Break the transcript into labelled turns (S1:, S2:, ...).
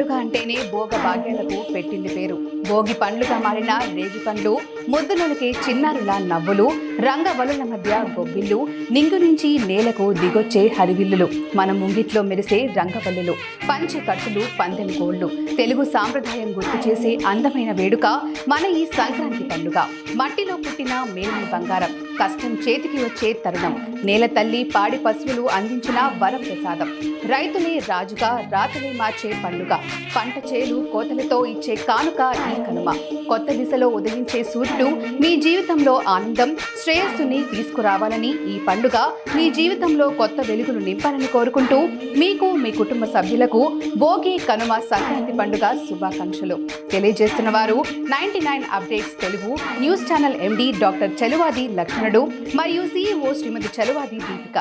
S1: పండుగ అంటేనే భోగ భాగ్యాలకు పెట్టింది పేరు. భోగి పండ్లుగా మారిన రేగి పండ్లు ముద్దులకి చిన్నారుల నవ్వులు రంగవలుల మధ్య గొబ్బిళ్ళు నింగు నుంచి నేలకు దిగొచ్చే హరివిల్లులు మన ముంగిట్లో మెరిసే రంగవల్లులు. పంచి కట్టులు పందెం కోళ్ళు. తెలుగు సాంప్రదాయం గుర్తు చేసే అందమైన వేడుక మన ఈ సంక్రాంతి పండుగ. మట్టిలో పుట్టిన మేలిన బంగారం. కష్టం చేతికి వచ్చే తరుణం. నేల తల్లి పాడి పశువులు అందించిన వరం ప్రసాదం. రైతులే రాజుగా రాతలే మార్చే పండుగ. పంట చేలు కోతలతో ఇచ్చే కానుక ఈ కనుమ. కొత్త దిశలో ఉదయించే సూర్యుడు మీ జీవితంలో ఆనందం శ్రేయస్సుని తీసుకురావాలని ఈ పండుగ మీ జీవితంలో కొత్త వెలుగులు నింపాలని కోరుకుంటూ మీకు మీ కుటుంబ సభ్యులకు భోగి కనుమ సంక్రాంతి పండుగ శుభాకాంక్షలు. తెలియజేస్తున్న వారు ninety nine updates Telugu news channel MD doctor Chaluvadi Lakshmanudu మరియు సిఇఓ శ్రీమతి చెలువాది దీపిక.